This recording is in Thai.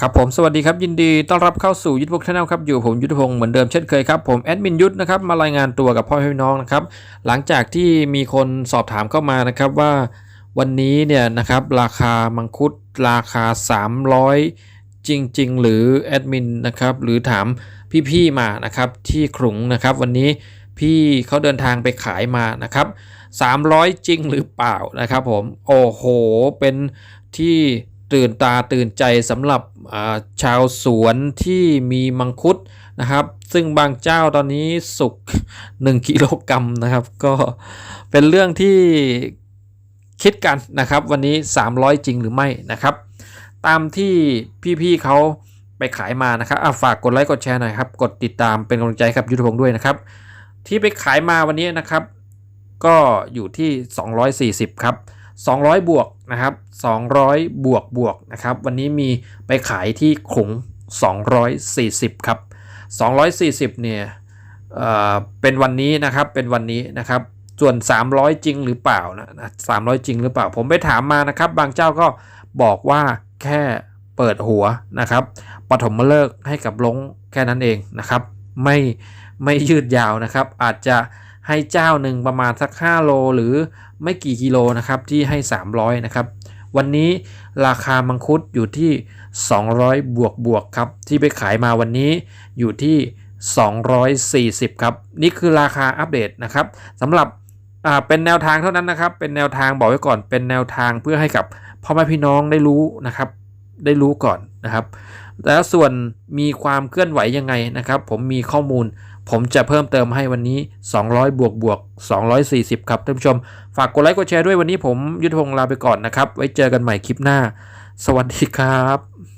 ครับผมสวัสดีครับยินดีต้อนรับเข้าสู่ยุทธพงศ์ชาแนลครับอยู่ผมยุทธพงศ์เหมือนเดิมเช่นเคยครับผมแอดมินยุทธนะครับมารายงานตัวกับพ่อพี่น้องนะครับหลังจากที่มีคนสอบถามเข้ามานะครับว่าวันนี้เนี่ยนะครับราคามังคุดราคา 300 จริง ๆ หรือแอดมินนะครับหรือถามพี่ๆมานะครับที่ขลุงนะครับวันนี้พี่เขาเดินทางไปขายมานะครับ300 จริงหรือเปล่านะครับผมโอ้โหเป็นที่ ตื่นตาตื่นใจสำหรับชาวสวนที่มีมังคุดนะครับ ซึ่งบางเจ้าตอนนี้สุก 1กิโลกรัมนะครับ ก็เป็นเรื่องที่คิดกันนะครับ วันนี้ 300 จริงหรือไม่นะครับ ตามที่พี่ๆเขาไปขายมานะครับอะฝากกดไลค์กดแชร์หน่อยครับ กดติดตามเป็นกำลังใจให้กับยุทธพงศ์ด้วยนะครับ ที่ไปขายมาวันนี้นะครับ ก็อยู่ที่ 240 ครับ 200 บวกนะครับ200 บวกบวกนะครับวันนี้มีไปขายที่ขง240 ครับ 240 เนี่ยเอ่อเป็นวันนี้นะครับเป็นวันนี้นะครับส่วน 300 จริงหรือเปล่านะนะ300จริงหรือเปล่า ผมไปถามมานะครับ บางเจ้าก็บอกว่าแค่เปิดหัวนะครับปฐมฤกษ์ให้กับลงแค่นั้นเองนะครับ ไม่ไม่ยืดยาวนะครับ อาจจะ ให้เจ้าหนึ่งประมาณสัก 5 โล หรือไม่กี่กิโลนะครับที่ให้ 300 นะครับ วันนี้ราคามังคุดอยู่ที่ 200 บวกบวกครับ ที่ไปขายมาวันนี้อยู่ที่ 240 ครับ นี่คือราคาอัปเดตนะครับสำหรับเป็นแนวทางเท่านั้นนะครับ เป็นแนวทางบอกไว้ก่อนเป็นแนวทางเพื่อให้กับพ่อแม่พี่น้องได้รู้นะครับ ได้รู้ก่อนนะครับ แล้วส่วนมีความเคลื่อนไหวยังไงนะครับ ผมมีข้อมูล ผมจะเพิ่มเติมให้วันนี้ 200 บวกบวก 240 ครับท่านผู้ชม ฝากกดไลค์กดแชร์ด้วยวันนี้ผมยุทธพงศ์ลาไปก่อนนะครับ ไว้เจอกันใหม่คลิปหน้า สวัสดีครับ